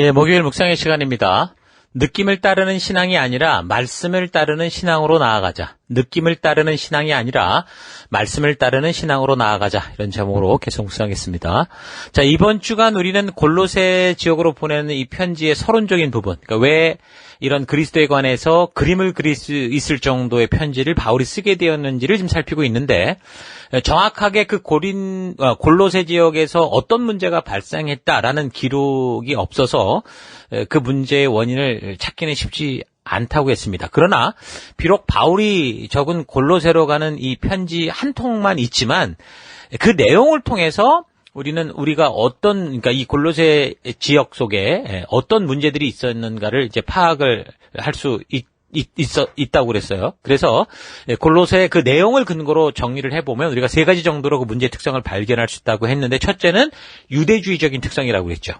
예, 목요일 묵상의 시간입니다. 느낌을 따르는 신앙이 아니라 말씀을 따르는 신앙으로 나아가자. 느낌을 따르는 신앙이 아니라 말씀을 따르는 신앙으로 나아가자. 이런 제목으로 계속 묵상하겠습니다. 자, 이번 주간 우리는 골로새 지역으로 보내는 이 편지의 서론적인 부분. 그러니까 왜 이런 그리스도에 관해서 그림을 그릴 수 있을 정도의 편지를 바울이 쓰게 되었는지를 지금 살피고 있는데 정확하게 그 고린 어, 골로새 지역에서 어떤 문제가 발생했다라는 기록이 없어서 그 문제의 원인을 찾기는 쉽지 않다고 했습니다. 그러나 비록 바울이 적은 골로새로 가는 이 편지 한 통만 있지만 그 내용을 통해서 우리는 우리가 어떤 그러니까 이 골로새 지역 속에 어떤 문제들이 있었는가를 이제 파악을 할수 있. 있어 있다고 그랬어요. 그래서 골로새 그 내용을 근거로 정리를 해보면 우리가 세 가지 정도로 그 문제의 특성을 발견할 수 있다고 했는데 첫째는 유대주의적인 특성이라고 그랬죠.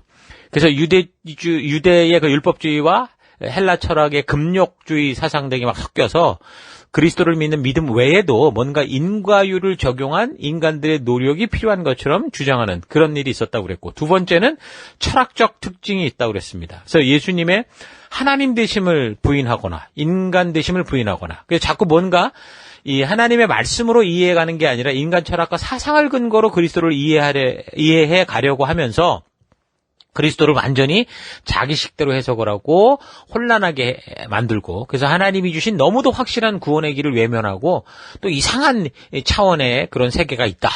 그래서 유대주 유대의 그 율법주의와 헬라 철학의 금욕주의 사상 등이 막 섞여서 그리스도를 믿는 믿음 외에도 뭔가 인과율을 적용한 인간들의 노력이 필요한 것처럼 주장하는 그런 일이 있었다고 그랬고 두 번째는 철학적 특징이 있다고 그랬습니다. 그래서 예수님의 하나님 되심을 부인하거나 인간 되심을 부인하거나 그래서 자꾸 뭔가 이 하나님의 말씀으로 이해해가는 게 아니라 인간 철학과 사상을 근거로 그리스도를 이해하려 이해해 가려고 하면서 그리스도를 완전히 자기 식대로 해석을 하고 혼란하게 만들고 그래서 하나님이 주신 너무도 확실한 구원의 길을 외면하고 또 이상한 차원의 그런 세계가 있다.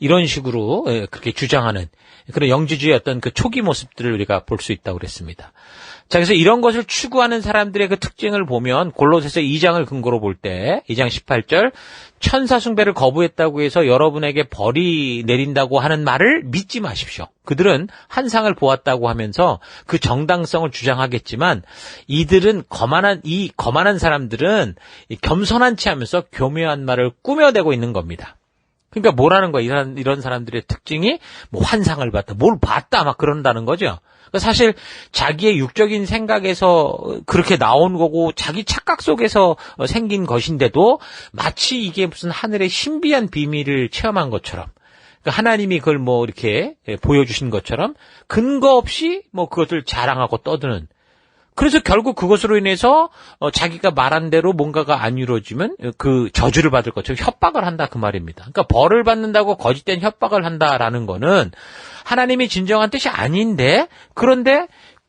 이런 식으로 그렇게 주장하는 그런 영지주의 어떤 그 초기 모습들을 우리가 볼 수 있다고 그랬습니다. 자, 그래서 이런 것을 추구하는 사람들의 그 특징을 보면 골로새서 2장을 근거로 볼 때 2장 18절 천사 숭배를 거부했다고 해서 여러분에게 벌이 내린다고 하는 말을 믿지 마십시오. 그들은 한상을 보았다고 하면서 그 정당성을 주장하겠지만 이들은 거만한 이 거만한 사람들은 겸손한치 하면서 교묘한 말을 꾸며대고 있는 겁니다. 그러니까 뭐라는 거야? 이런 이런 사람들의 특징이 뭐 환상을 봤다, 뭘 봤다 막 그런다는 거죠. 그러니까 사실 자기의 육적인 생각에서 그렇게 나온 거고 자기 착각 속에서 생긴 것인데도 마치 이게 무슨 하늘의 신비한 비밀을 체험한 것처럼 그러니까 하나님이 그걸 뭐 이렇게 보여주신 것처럼 근거 없이 뭐 그것을 자랑하고 떠드는 그래서 결국 그것으로 인해서 어, 자기가 말한 대로 뭔가가 안 이루어지면 그 저주를 받을 것처럼 협박을 한다 그 말입니다. 그러니까 벌을 받는다고 거짓된 협박을 한다라는 거는 하나님이 진정한 뜻이 아닌데 그런데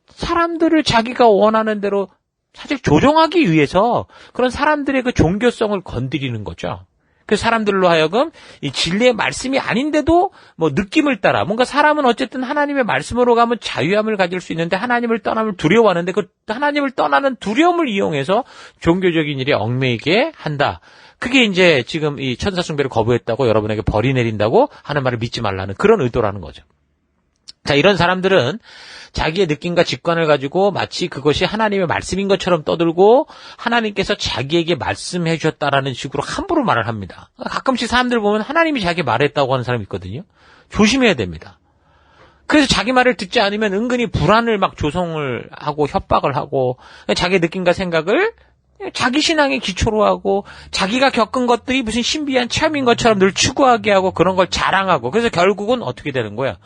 사람들을 자기가 원하는 대로 사실 조종하기 위해서 그런 사람들의 그 종교성을 건드리는 거죠. 그 사람들로 하여금 이 진리의 말씀이 아닌데도 뭐 느낌을 따라 뭔가 사람은 어쨌든 하나님의 말씀으로 가면 자유함을 가질 수 있는데 하나님을 떠나면 두려워하는데 그 하나님을 떠나는 두려움을 이용해서 종교적인 일에 얽매이게 한다. 그게 이제 지금 이 천사 숭배를 거부했다고 여러분에게 벌이 내린다고 하는 말을 믿지 말라는 그런 의도라는 거죠. 자, 이런 사람들은 자기의 느낌과 직관을 가지고 마치 그것이 하나님의 말씀인 것처럼 떠들고 하나님께서 자기에게 말씀해 주셨다라는 식으로 함부로 말을 합니다. 가끔씩 사람들 보면 하나님이 자기 말했다고 하는 사람이 있거든요. 조심해야 됩니다. 그래서 자기 말을 듣지 않으면 은근히 불안을 막 조성을 하고 협박을 하고 자기 느낌과 생각을 자기 신앙의 기초로 하고 자기가 겪은 것들이 무슨 신비한 체험인 것처럼 늘 추구하게 하고 그런 걸 자랑하고 그래서 결국은 어떻게 되는 거야?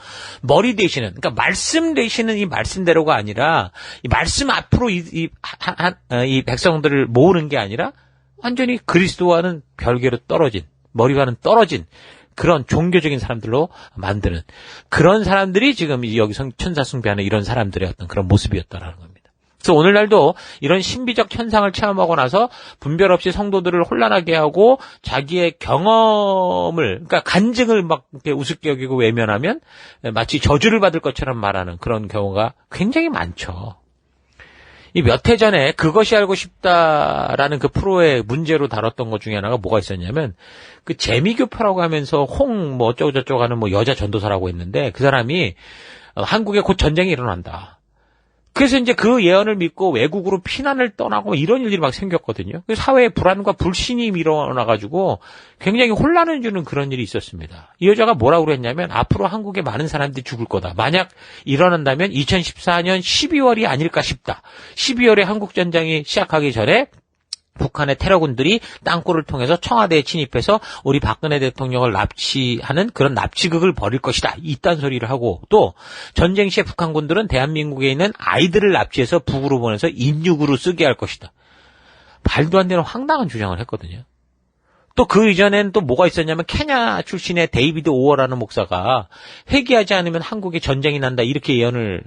머리 대신은 그러니까 말씀 대신은 이 말씀대로가 아니라 이 말씀 앞으로 이, 이, 한, 어, 이 백성들을 모으는 게 아니라 완전히 그리스도와는 별개로 떨어진 머리와는 떨어진 그런 종교적인 사람들로 만드는 그런 사람들이 지금 여기 천사 숭배 하는 이런 사람들의 어떤 그런 모습이었다라는 겁니다. 그래서 오늘날도 이런 신비적 현상을 체험하고 나서 분별 없이 성도들을 혼란하게 하고 자기의 경험을 그러니까 간증을 막 이렇게 우습게 여기고 외면하면 마치 저주를 받을 것처럼 말하는 그런 경우가 굉장히 많죠. 이 몇 해 전에 그것이 알고 싶다라는 그 프로의 문제로 다뤘던 것 중에 하나가 뭐가 있었냐면 그 재미교파라고 하면서 홍 뭐 어쩌고 저쩌고 하는 뭐 여자 전도사라고 했는데 그 사람이 한국에 곧 전쟁이 일어난다. 그래서 이제 그 예언을 믿고 외국으로 피난을 떠나고 이런 일들이 막 생겼거든요. 사회에 불안과 불신이 일어나가지고 굉장히 혼란을 주는 그런 일이 있었습니다. 이 여자가 뭐라고 그랬냐면 앞으로 한국에 많은 사람들이 죽을 거다. 만약 일어난다면 2014년 12월이 아닐까 싶다. 12월에 한국 전쟁이 시작하기 전에 북한의 테러군들이 땅굴을 통해서 청와대에 진입해서 우리 박근혜 대통령을 납치하는 그런 납치극을 벌일 것이다. 이딴 소리를 하고 또 전쟁 시에 북한군들은 대한민국에 있는 아이들을 납치해서 북으로 보내서 인육으로 쓰게 할 것이다. 말도 안 되는 황당한 주장을 했거든요. 또 그 이전엔 또 뭐가 있었냐면 케냐 출신의 데이비드 오어라는 목사가 회개하지 않으면 한국에 전쟁이 난다 이렇게 예언을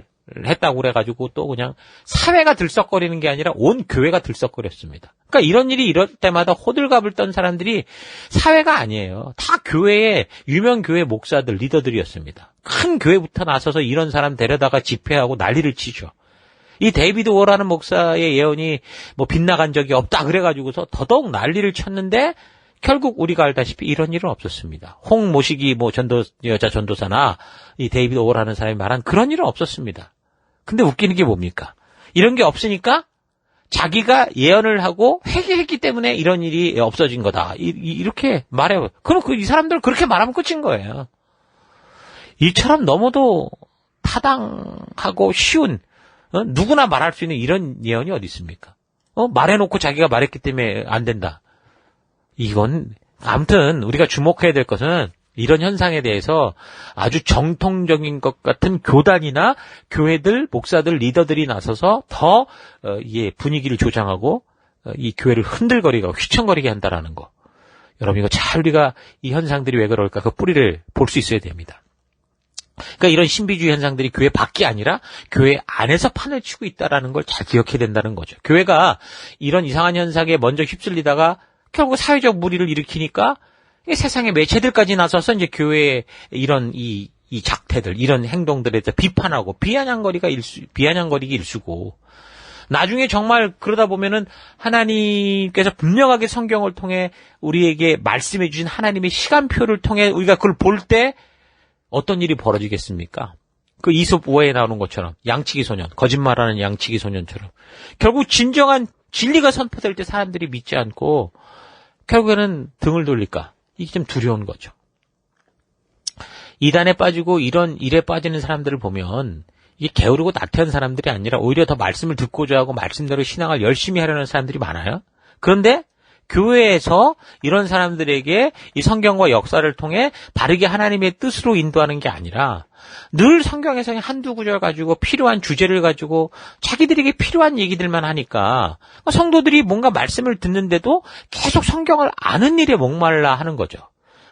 했다고 그래가지고 또 그냥 사회가 들썩거리는 게 아니라 온 교회가 들썩거렸습니다. 그러니까 이런 일이 이럴 때마다 호들갑을 떤 사람들이 사회가 아니에요. 다 교회의 유명 교회 목사들 리더들이었습니다. 큰 교회부터 나서서 이런 사람 데려다가 집회하고 난리를 치죠. 이 데이비드 워라는 목사의 예언이 뭐 빗나간 적이 없다 그래가지고서 더더욱 난리를 쳤는데 결국 우리가 알다시피 이런 일은 없었습니다. 홍 모시기 뭐 전도 여자 전도사나 이 데이비드 오라는 사람이 말한 그런 일은 없었습니다. 근데 웃기는 게 뭡니까? 이런 게 없으니까 자기가 예언을 하고 회개했기 때문에 이런 일이 없어진 거다. 이, 렇게 말해요. 그럼 그, 이 사람들 그렇게 말하면 끝인 거예요. 이처럼 너무도 타당하고 쉬운 어? 누구나 말할 수 있는 이런 예언이 어디 있습니까? 어? 말해놓고 자기가 말했기 때문에 안 된다. 이건 아무튼 우리가 주목해야 될 것은 이런 현상에 대해서 아주 정통적인 것 같은 교단이나 교회들, 목사들, 리더들이 나서서 더 어, 예, 분위기를 조장하고 어, 이 교회를 흔들거리고 휘청거리게 한다라는 거. 여러분 이거 잘 우리가 이 현상들이 왜 그럴까 그 뿌리를 볼 수 있어야 됩니다. 그러니까 이런 신비주의 현상들이 교회 밖이 아니라 교회 안에서 판을 치고 있다라는 걸 잘 기억해야 된다는 거죠. 교회가 이런 이상한 현상에 먼저 휩쓸리다가 결국 사회적 무리를 일으키니까 세상의 매체들까지 나서서 이제 교회의 이런 이, 이 작태들, 이런 행동들에 대해서 비판하고 비아냥거리가 일수, 비아냥거리기 일수고 나중에 정말 그러다 보면은 하나님께서 분명하게 성경을 통해 우리에게 말씀해 주신 하나님의 시간표를 통해 우리가 그걸 볼 때 어떤 일이 벌어지겠습니까? 그 이솝 우화에 나오는 것처럼 양치기 소년, 거짓말하는 양치기 소년처럼 결국 진정한 진리가 선포될 때 사람들이 믿지 않고 결국에는 등을 돌릴까? 이게 좀 두려운 거죠. 이단에 빠지고 이런 일에 빠지는 사람들을 보면 이게 게으르고 나태한 사람들이 아니라 오히려 더 말씀을 듣고자 하고 말씀대로 신앙을 열심히 하려는 사람들이 많아요. 그런데 교회에서 이런 사람들에게 이 성경과 역사를 통해 바르게 하나님의 뜻으로 인도하는 게 아니라 늘 성경에서 한두 구절 가지고 필요한 주제를 가지고 자기들에게 필요한 얘기들만 하니까 성도들이 뭔가 말씀을 듣는데도 계속 성경을 아는 일에 목말라 하는 거죠.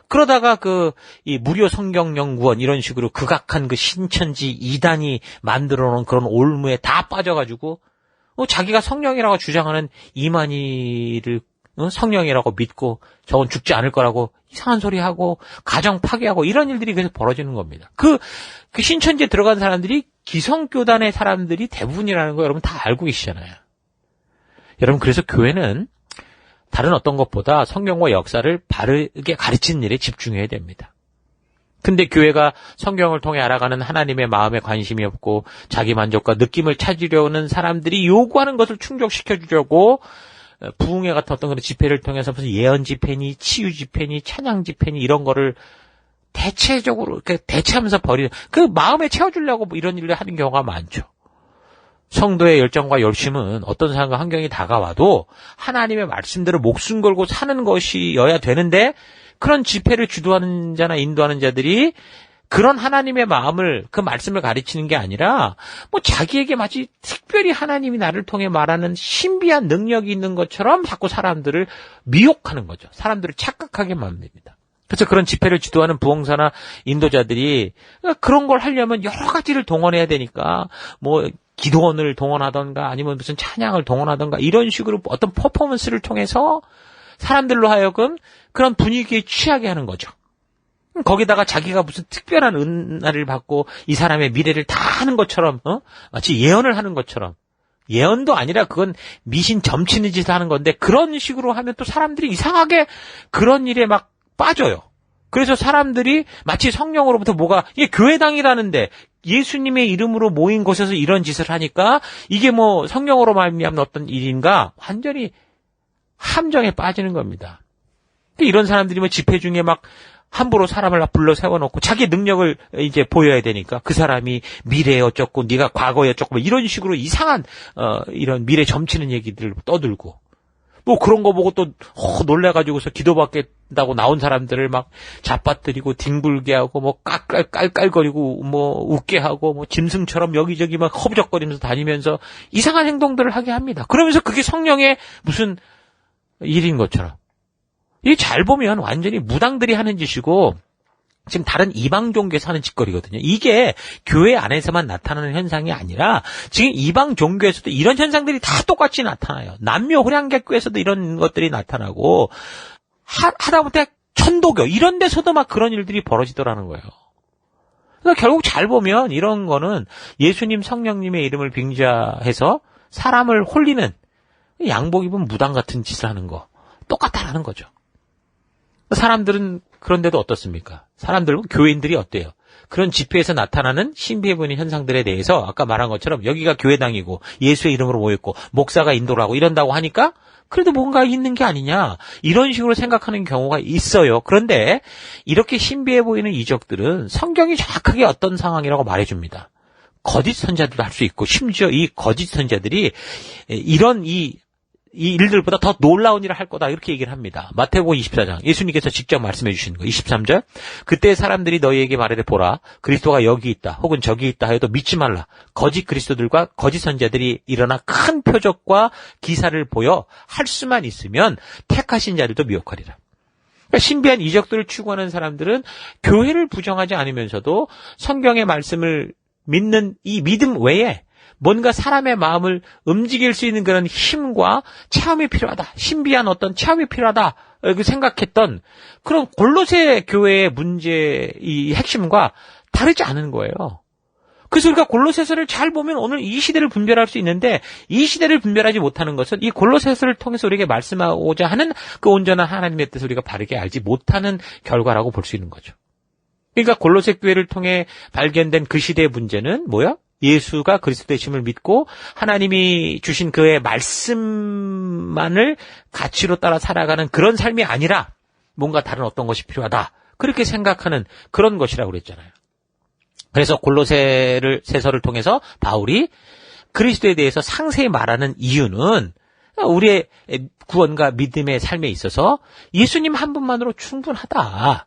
그러다가 그, 이 무료 성경 연구원 이런 식으로 극악한 그 신천지 이단이 만들어 놓은 그런 올무에 다 빠져가지고, 어, 자기가 성령이라고 주장하는 이만희를 어? 성령이라고 믿고 저건 죽지 않을 거라고 이상한 소리 하고 가정 파괴하고 이런 일들이 계속 벌어지는 겁니다. 그, 그 신천지에 들어간 사람들이 기성교단의 사람들이 대부분이라는 거 여러분 다 알고 계시잖아요. 여러분 그래서 교회는 다른 어떤 것보다 성경과 역사를 바르게 가르치는 일에 집중해야 됩니다. 근데 교회가 성경을 통해 알아가는 하나님의 마음에 관심이 없고 자기 만족과 느낌을 찾으려는 사람들이 요구하는 것을 충족시켜 주려고 부흥회 같은 어떤 그런 집회를 통해서 무슨 예언 집회니 치유 집회니 찬양 집회니 이런 거를 대체적으로 대체하면서 버리는 그 마음에 채워주려고 뭐 이런 일을 하는 경우가 많죠. 성도의 열정과 열심은 어떤 상황과 환경이 다가와도 하나님의 말씀대로 목숨 걸고 사는 것이어야 되는데 그런 집회를 주도하는 자나 인도하는 자들이 그런 하나님의 마음을 그 말씀을 가르치는 게 아니라 뭐 자기에게 마치 특별히 하나님이 나를 통해 말하는 신비한 능력이 있는 것처럼 자꾸 사람들을 미혹하는 거죠. 사람들을 착각하게 만듭니다. 그래서 그런 집회를 지도하는 부흥사나 인도자들이 그런 걸 하려면 여러 가지를 동원해야 되니까 뭐 기도원을 동원하던가 아니면 무슨 찬양을 동원하던가 이런 식으로 어떤 퍼포먼스를 통해서 사람들로 하여금 그런 분위기에 취하게 하는 거죠. 거기다가 자기가 무슨 특별한 은혜를 받고 이 사람의 미래를 다 하는 것처럼 어? 마치 예언을 하는 것처럼 예언도 아니라 그건 미신 점치는 짓을 하는 건데 그런 식으로 하면 또 사람들이 이상하게 그런 일에 막 빠져요. 그래서 사람들이 마치 성령으로부터 뭐가 이게 교회당이라는데 예수님의 이름으로 모인 곳에서 이런 짓을 하니까 이게 뭐 성령으로 말미암는 어떤 일인가 완전히 함정에 빠지는 겁니다. 이런 사람들이 뭐 집회 중에 막 함부로 사람을 불러 세워놓고 자기 능력을 이제 보여야 되니까 그 사람이 미래에 어쩌고 네가 과거에 어쩌고 뭐 이런 식으로 이상한 어 이런 미래 점치는 얘기들을 떠들고 뭐 그런 거 보고 또 어, 놀래가지고서 기도받겠다고 나온 사람들을 막 잡아뜨리고 뒹굴게 하고 뭐 깔깔 깔깔거리고 뭐 웃게 하고 뭐 짐승처럼 여기저기 막 허부적거리면서 다니면서 이상한 행동들을 하게 합니다. 그러면서 그게 성령의 무슨 일인 것처럼. 이게 잘 보면 완전히 무당들이 하는 짓이고 지금 다른 이방 종교에서 하는 짓거리거든요. 이게 교회 안에서만 나타나는 현상이 아니라 지금 이방 종교에서도 이런 현상들이 다 똑같이 나타나요. 남묘 호량객교에서도 이런 것들이 나타나고 하, 하다못해 천도교 이런 데서도 막 그런 일들이 벌어지더라는 거예요. 그러니까 결국 잘 보면 이런 거는 예수님 성령님의 이름을 빙자해서 사람을 홀리는 양복 입은 무당 같은 짓을 하는 거 똑같다라는 거죠. 사람들은 그런데도 어떻습니까? 사람들, 교인들이 어때요? 그런 집회에서 나타나는 신비해 보이는 현상들에 대해서 아까 말한 것처럼 여기가 교회당이고 예수의 이름으로 모였고 목사가 인도를 하고 이런다고 하니까 그래도 뭔가 있는 게 아니냐 이런 식으로 생각하는 경우가 있어요. 그런데 이렇게 신비해 보이는 이적들은 성경이 정확하게 어떤 상황이라고 말해줍니다. 거짓 선자들도 할 수 있고 심지어 이 거짓 선자들이 이런 이 이 일들보다 더 놀라운 일을 할 거다. 이렇게 얘기를 합니다. 마태복음 24장. 예수님께서 직접 말씀해 주시는 거 23절. 그때 사람들이 너희에게 말하되 보라. 그리스도가 여기 있다. 혹은 저기 있다 해도 믿지 말라. 거짓 그리스도들과 거짓 선자들이 일어나 큰 표적과 기사를 보여 할 수만 있으면 택하신 자들도 미혹하리라. 그러니까 신비한 이적들을 추구하는 사람들은 교회를 부정하지 않으면서도 성경의 말씀을 믿는 이 믿음 외에 뭔가 사람의 마음을 움직일 수 있는 그런 힘과 체험이 필요하다. 신비한 어떤 체험이 필요하다. 생각했던 그런 골로새 교회의 문제 이 핵심과 다르지 않은 거예요. 그래서 우리가 골로새서를 잘 보면 오늘 이 시대를 분별할 수 있는데 이 시대를 분별하지 못하는 것은 이 골로새서를 통해서 우리에게 말씀하고자 하는 그 온전한 하나님의 뜻을 우리가 바르게 알지 못하는 결과라고 볼 수 있는 거죠. 그러니까 골로새 교회를 통해 발견된 그 시대의 문제는 뭐야? 예수가 그리스도 되심을 믿고 하나님이 주신 그의 말씀만을 가치로 따라 살아가는 그런 삶이 아니라 뭔가 다른 어떤 것이 필요하다. 그렇게 생각하는 그런 것이라고 그랬잖아요. 그래서 골로새를 세서를 통해서 바울이 그리스도에 대해서 상세히 말하는 이유는 우리의 구원과 믿음의 삶에 있어서 예수님 한 분만으로 충분하다.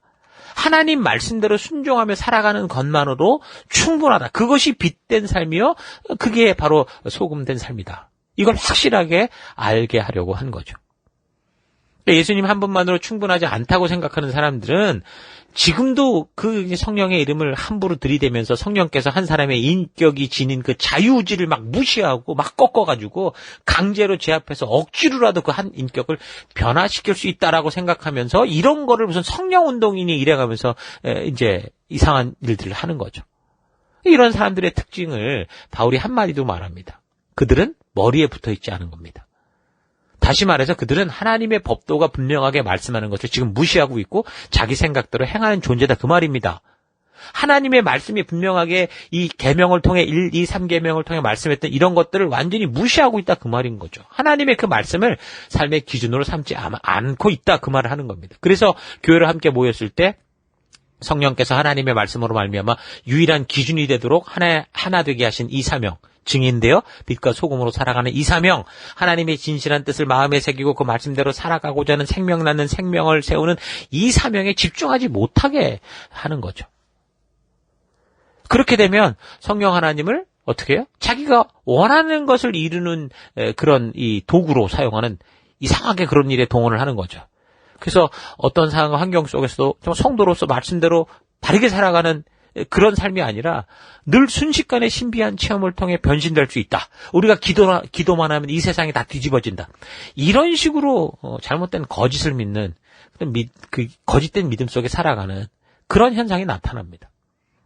하나님 말씀대로 순종하며 살아가는 것만으로 충분하다. 그것이 빛된 삶이요. 그게 바로 소금된 삶이다. 이걸 확실하게 알게 하려고 한 거죠. 예수님 한 분만으로 충분하지 않다고 생각하는 사람들은 지금도 그 성령의 이름을 함부로 들이대면서 성령께서 한 사람의 인격이 지닌 그 자유의지를 막 무시하고 막 꺾어가지고 강제로 제압해서 억지로라도 그 한 인격을 변화시킬 수 있다라고 생각하면서 이런 거를 무슨 성령 운동인이 이래가면서 이제 이상한 일들을 하는 거죠. 이런 사람들의 특징을 바울이 한마디도 말합니다. 그들은 머리에 붙어 있지 않은 겁니다. 다시 말해서 그들은 하나님의 법도가 분명하게 말씀하는 것을 지금 무시하고 있고 자기 생각대로 행하는 존재다 그 말입니다. 하나님의 말씀이 분명하게 이 계명을 통해 1, 2, 3계명을 통해 말씀했던 이런 것들을 완전히 무시하고 있다 그 말인 거죠. 하나님의 그 말씀을 삶의 기준으로 삼지 않고 있다 그 말을 하는 겁니다. 그래서 교회를 함께 모였을 때 성령께서 하나님의 말씀으로 말미암아 유일한 기준이 되도록 하나 하나 되게 하신 이 사명 증인되어 빛과 소금으로 살아가는 이 사명, 하나님의 진실한 뜻을 마음에 새기고 그 말씀대로 살아가고자 하는 생명 낳는 생명을 세우는 이 사명에 집중하지 못하게 하는 거죠. 그렇게 되면 성령 하나님을 어떻게 해요? 자기가 원하는 것을 이루는 그런 이 도구로 사용하는 이상하게 그런 일에 동원을 하는 거죠. 그래서 어떤 상황 환경 속에서도 성도로서 말씀대로 바르게 살아가는 그런 삶이 아니라 늘 순식간에 신비한 체험을 통해 변신될 수 있다. 우리가 기도, 기도만 하면 이 세상이 다 뒤집어진다. 이런 식으로 어, 잘못된 거짓을 믿는 그 거짓된 믿음 속에 살아가는 그런 현상이 나타납니다.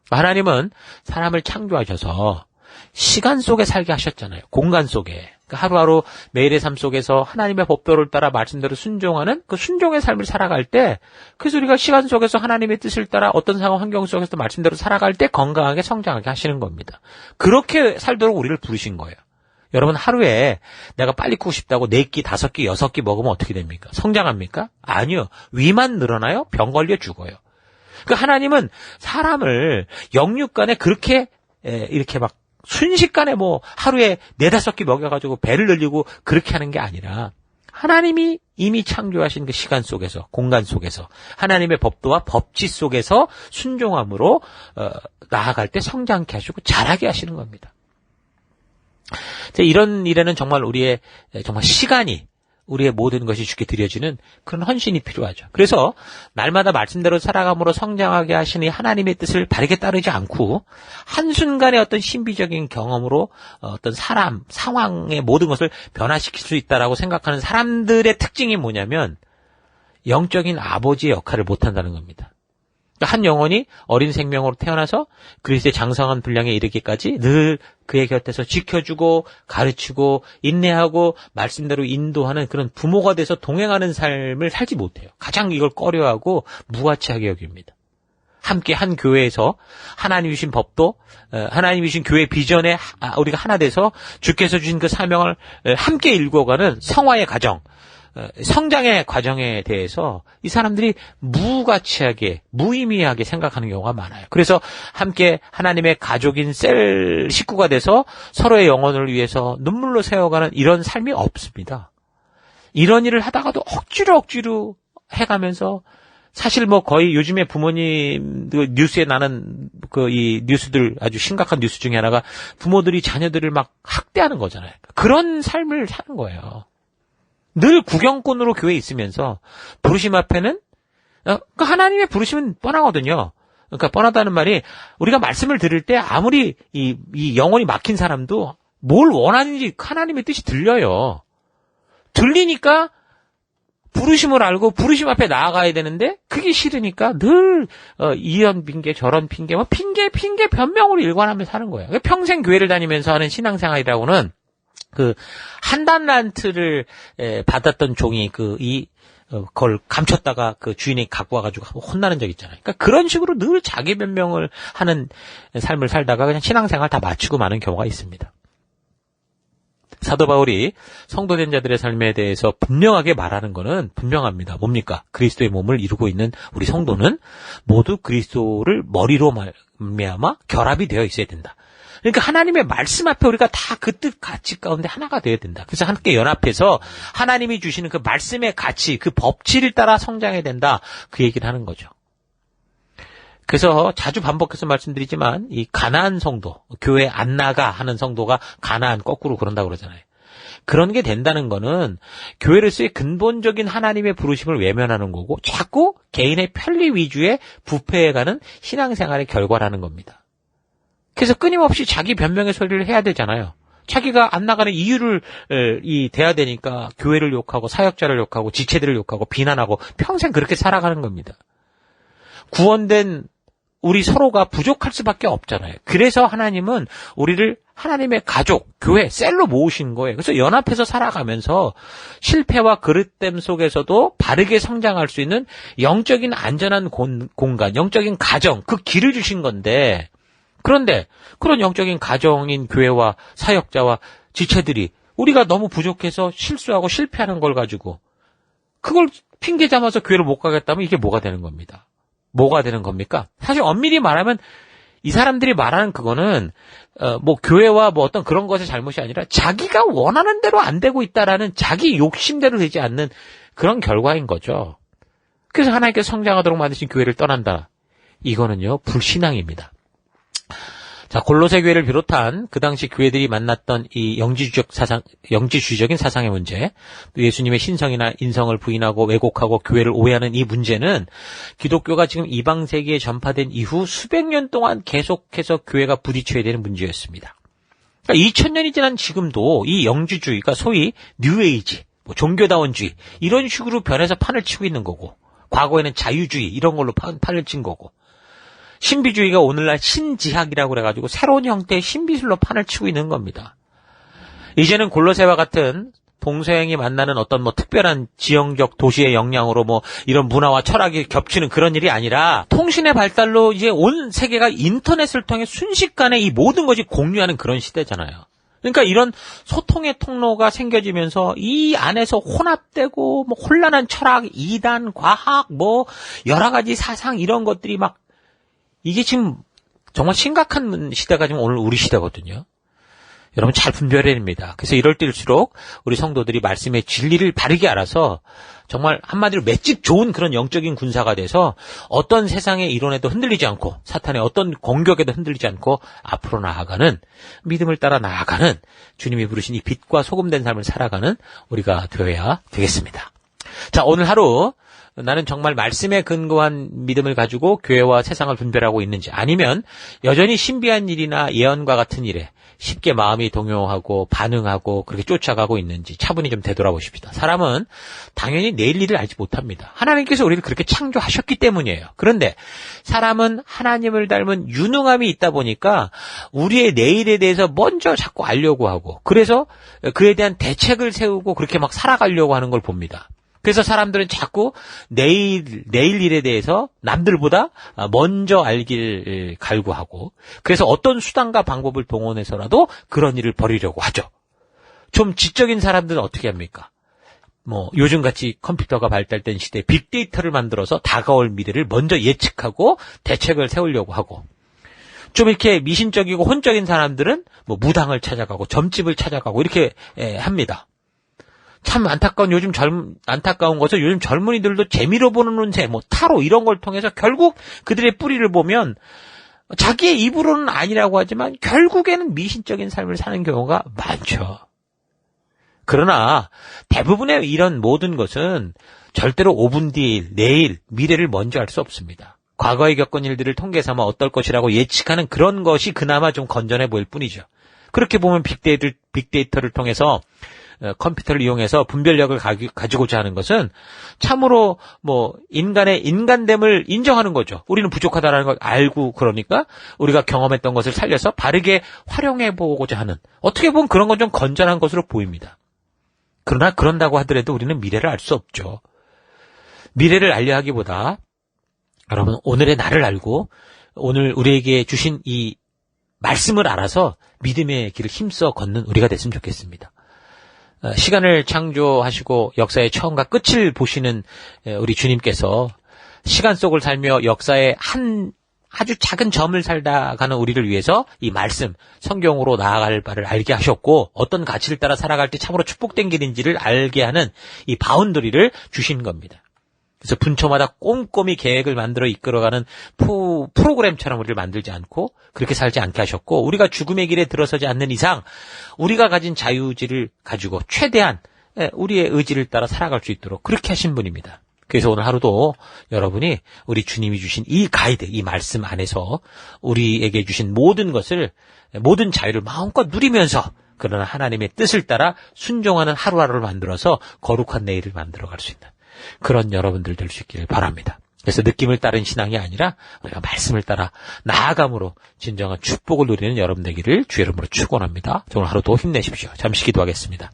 하나님은 사람을 창조하셔서 시간 속에 살게 하셨잖아요. 공간 속에. 그러니까 하루하루 매일의 삶 속에서 하나님의 법도를 따라 말씀대로 순종하는 그 순종의 삶을 살아갈 때, 그래서 우리가 시간 속에서 하나님의 뜻을 따라 어떤 상황 환경 속에서 말씀대로 살아갈 때 건강하게 성장하게 하시는 겁니다. 그렇게 살도록 우리를 부르신 거예요. 여러분 하루에 내가 빨리 크고 싶다고 네 끼, 다섯 끼, 여섯 끼 먹으면 어떻게 됩니까? 성장합니까? 아니요. 위만 늘어나요? 병 걸려 죽어요. 그 하나님은 사람을 영육간에 그렇게 이렇게 막 순식간에 뭐 하루에 네다섯 끼 먹여가지고 배를 늘리고 그렇게 하는 게 아니라 하나님이 이미 창조하신 그 시간 속에서, 공간 속에서, 하나님의 법도와 법치 속에서 순종함으로, 어, 나아갈 때 성장케 하시고 자라게 하시는 겁니다. 이런 일에는 정말 우리의, 정말 시간이, 우리의 모든 것이 주께 드려지는 그런 헌신이 필요하죠. 그래서 날마다 말씀대로 살아감으로 성장하게 하시니 하나님의 뜻을 바르게 따르지 않고 한순간의 어떤 신비적인 경험으로 어떤 사람, 상황의 모든 것을 변화시킬 수 있다라고 생각하는 사람들의 특징이 뭐냐면 영적인 아버지의 역할을 못한다는 겁니다. 한 영혼이 어린 생명으로 태어나서 그리스의 장성한 분량에 이르기까지 늘 그의 곁에서 지켜주고 가르치고 인내하고 말씀대로 인도하는 그런 부모가 돼서 동행하는 삶을 살지 못해요. 가장 이걸 꺼려하고 무가치하게 여깁니다. 함께 한 교회에서 하나님이 주신 법도 어, 하나님이 주신 교회 비전에 우리가 하나 돼서 주께서 주신 그 사명을 함께 읽어가는 성화의 가정 어, 성장의 과정에 대해서 이 사람들이 무가치하게, 무의미하게 생각하는 경우가 많아요. 그래서 함께 하나님의 가족인 셀 식구가 돼서 서로의 영혼을 위해서 눈물로 세워가는 이런 삶이 없습니다. 이런 일을 하다가도 억지로 억지로 해가면서 사실 뭐 거의 요즘에 부모님 그 뉴스에 나는 그 이 뉴스들 아주 심각한 뉴스 중에 하나가 부모들이 자녀들을 막 학대하는 거잖아요. 그런 삶을 사는 거예요. 늘 구경꾼으로 교회에 있으면서 부르심 앞에는 어, 그 하나님의 부르심은 뻔하거든요. 그러니까 뻔하다는 말이 우리가 말씀을 들을 때 아무리 이, 이 영혼이 막힌 사람도 뭘 원하는지 하나님의 뜻이 들려요. 들리니까 부르심을 알고 부르심 앞에 나아가야 되는데 그게 싫으니까 늘 어, 이런 핑계 저런 핑계 뭐 핑계 핑계 변명으로 일관하며 사는 거예요. 평생 교회를 다니면서 하는 신앙생활이라고는 그 한단 란트를 받았던 종이 그이 어, 그걸 감췄다가 그 주인이 갖고 와가지고 혼나는 적 있잖아요. 그러니까 그런 식으로 늘 자기 변명을 하는 삶을 살다가 그냥 신앙생활 다 마치고 마는 경우가 있습니다. 사도 바울이 성도된 자들의 삶에 대해서 분명하게 말하는 것은 분명합니다. 뭡니까? 그리스도의 몸을 이루고 있는 우리 성도는 모두 그리스도를 머리로 말미암아 결합이 되어 있어야 된다. 그러니까 하나님의 말씀 앞에 우리가 다 그 뜻 가치 가운데 하나가 되어야 된다. 그래서 함께 연합해서 하나님이 주시는 그 말씀의 가치, 그 법칙을 따라 성장해야 된다. 그 얘기를 하는 거죠. 그래서 자주 반복해서 말씀드리지만 이 가나안 성도, 교회 안 나가 하는 성도가 가나안 거꾸로 그런다고 그러잖아요. 그런 게 된다는 거는 교회를서의 근본적인 하나님의 부르심을 외면하는 거고 자꾸 개인의 편리 위주의 부패해가는 신앙생활의 결과라는 겁니다. 그래서 끊임없이 자기 변명의 소리를 해야 되잖아요. 자기가 안 나가는 이유를 이 대야 되니까 교회를 욕하고 사역자를 욕하고 지체들을 욕하고 비난하고 평생 그렇게 살아가는 겁니다. 구원된 우리 서로가 부족할 수밖에 없잖아요. 그래서 하나님은 우리를 하나님의 가족, 교회, 셀로 모으신 거예요. 그래서 연합해서 살아가면서 실패와 그릇됨 속에서도 바르게 성장할 수 있는 영적인 안전한 공간, 영적인 가정, 그 길을 주신 건데 그런데 그런 영적인 가정인 교회와 사역자와 지체들이 우리가 너무 부족해서 실수하고 실패하는 걸 가지고 그걸 핑계 삼아서 교회를 못 가겠다면 이게 뭐가 되는 겁니다. 뭐가 되는 겁니까? 사실 엄밀히 말하면 이 사람들이 말하는 그거는 어, 뭐 교회와 뭐 어떤 그런 것의 잘못이 아니라 자기가 원하는 대로 안 되고 있다라는 자기 욕심대로 되지 않는 그런 결과인 거죠. 그래서 하나님께서 성장하도록 만드신 교회를 떠난다. 이거는요 불신앙입니다. 자, 골로새 교회를 비롯한 그 당시 교회들이 만났던 이 영지주적 사상, 영지주의적인 사상의 문제, 예수님의 신성이나 인성을 부인하고 왜곡하고 교회를 오해하는 이 문제는 기독교가 지금 이방 세계에 전파된 이후 수백 년 동안 계속해서 교회가 부딪혀야 되는 문제였습니다. 그러니까 2000년이 지난 지금도 이 영지주의가 소위 뉴에이지, 뭐 종교다원주의 이런 식으로 변해서 판을 치고 있는 거고 과거에는 자유주의 이런 걸로 판을 친 거고 신비주의가 오늘날 신지학이라고 그래가지고 새로운 형태의 신비술로 판을 치고 있는 겁니다. 이제는 골로새와 같은 동서양이 만나는 어떤 뭐 특별한 지형적 도시의 영향으로 뭐 이런 문화와 철학이 겹치는 그런 일이 아니라 통신의 발달로 이제 온 세계가 인터넷을 통해 순식간에 이 모든 것이 공유하는 그런 시대잖아요. 그러니까 이런 소통의 통로가 생겨지면서 이 안에서 혼합되고 뭐 혼란한 철학, 이단, 과학, 뭐 여러 가지 사상 이런 것들이 막 이게 지금 정말 심각한 시대가 지금 오늘 우리 시대거든요. 여러분 잘 분별해야 됩니다. 그래서 이럴 때일수록 우리 성도들이 말씀의 진리를 바르게 알아서 정말 한마디로 맷집 좋은 그런 영적인 군사가 돼서 어떤 세상의 이론에도 흔들리지 않고 사탄의 어떤 공격에도 흔들리지 않고 앞으로 나아가는 믿음을 따라 나아가는 주님이 부르신 이 빛과 소금된 삶을 살아가는 우리가 되어야 되겠습니다. 자, 오늘 하루 나는 정말 말씀에 근거한 믿음을 가지고 교회와 세상을 분별하고 있는지 아니면 여전히 신비한 일이나 예언과 같은 일에 쉽게 마음이 동요하고 반응하고 그렇게 쫓아가고 있는지 차분히 좀 되돌아보십시다. 사람은 당연히 내일 일을 알지 못합니다. 하나님께서 우리를 그렇게 창조하셨기 때문이에요. 그런데 사람은 하나님을 닮은 유능함이 있다 보니까 우리의 내일에 대해서 먼저 자꾸 알려고 하고 그래서 그에 대한 대책을 세우고 그렇게 막 살아가려고 하는 걸 봅니다. 그래서 사람들은 자꾸 내일, 내일 일에 대해서 남들보다 먼저 알길 갈구하고, 그래서 어떤 수단과 방법을 동원해서라도 그런 일을 벌이려고 하죠. 좀 지적인 사람들은 어떻게 합니까? 뭐, 요즘같이 컴퓨터가 발달된 시대에 빅데이터를 만들어서 다가올 미래를 먼저 예측하고 대책을 세우려고 하고, 좀 이렇게 미신적이고 혼적인 사람들은 뭐 무당을 찾아가고 점집을 찾아가고 이렇게 합니다. 참 안타까운 요즘 젊 안타까운 것은 요즘 젊은이들도 재미로 보는 운세, 뭐 타로 이런 걸 통해서 결국 그들의 뿌리를 보면 자기의 입으로는 아니라고 하지만 결국에는 미신적인 삶을 사는 경우가 많죠. 그러나 대부분의 이런 모든 것은 절대로 5분 뒤, 내일, 미래를 먼저 알 수 없습니다. 과거에 겪은 일들을 통계 삼아 어떨 것이라고 예측하는 그런 것이 그나마 좀 건전해 보일 뿐이죠. 그렇게 보면 빅데이터, 빅데이터를 통해서 어, 컴퓨터를 이용해서 분별력을 가지고자 하는 것은 참으로 뭐 인간의 인간됨을 인정하는 거죠. 우리는 부족하다라는 걸 알고 그러니까 우리가 경험했던 것을 살려서 바르게 활용해 보고자 하는 어떻게 보면 그런 건 좀 건전한 것으로 보입니다. 그러나 그런다고 하더라도 우리는 미래를 알 수 없죠. 미래를 알려 하기보다 여러분 오늘의 나를 알고 오늘 우리에게 주신 이 말씀을 알아서 믿음의 길을 힘써 걷는 우리가 됐으면 좋겠습니다. 어, 시간을 창조하시고 역사의 처음과 끝을 보시는 우리 주님께서 시간 속을 살며 역사의 한 아주 작은 점을 살다 가는 우리를 위해서 이 말씀, 성경으로 나아갈 바를 알게 하셨고 어떤 가치를 따라 살아갈 때 참으로 축복된 길인지를 알게 하는 이 바운더리를 주신 겁니다. 그래서 분초마다 꼼꼼히 계획을 만들어 이끌어가는 프, 프로그램처럼 우리를 만들지 않고 그렇게 살지 않게 하셨고 우리가 죽음의 길에 들어서지 않는 이상 우리가 가진 자유의지를 가지고 최대한 예, 우리의 의지를 따라 살아갈 수 있도록 그렇게 하신 분입니다. 그래서 오늘 하루도 여러분이 우리 주님이 주신 이 가이드, 이 말씀 안에서 우리에게 주신 모든 것을 모든 자유를 마음껏 누리면서 그러나 하나님의 뜻을 따라 순종하는 하루하루를 만들어서 거룩한 내일을 만들어갈 수 있는 그런 여러분들 될 수 있기를 바랍니다. 그래서 느낌을 따른 신앙이 아니라 우리가 말씀을 따라 나아감으로 진정한 축복을 누리는 여러분 되기를 주의 이름으로 축원합니다. 오늘 하루도 힘내십시오. 잠시 기도하겠습니다.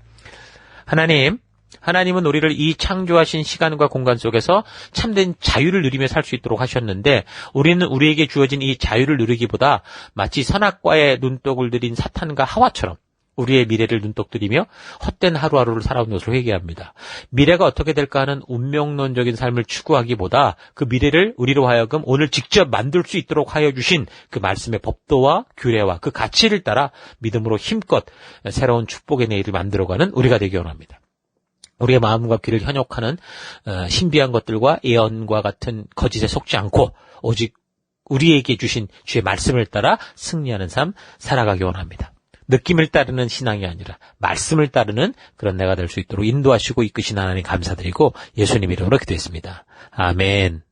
하나님, 하나님은 우리를 이 창조하신 시간과 공간 속에서 참된 자유를 누리며 살 수 있도록 하셨는데 우리는 우리에게 주어진 이 자유를 누리기보다 마치 선악과의 눈독을 들인 사탄과 하와처럼 우리의 미래를 눈독 들이며 헛된 하루하루를 살아온 것으로 회개합니다. 미래가 어떻게 될까 하는 운명론적인 삶을 추구하기보다 그 미래를 우리로 하여금 오늘 직접 만들 수 있도록 하여 주신 그 말씀의 법도와 규례와 그 가치를 따라 믿음으로 힘껏 새로운 축복의 내일을 만들어가는 우리가 되기 원합니다. 우리의 마음과 귀를 현혹하는 어, 신비한 것들과 예언과 같은 거짓에 속지 않고 오직 우리에게 주신 주의 말씀을 따라 승리하는 삶 살아가기 원합니다. 느낌을 따르는 신앙이 아니라 말씀을 따르는 그런 내가 될 수 있도록 인도하시고 이끄신 하나님 감사드리고 예수님 이름으로 기도했습니다. 아멘.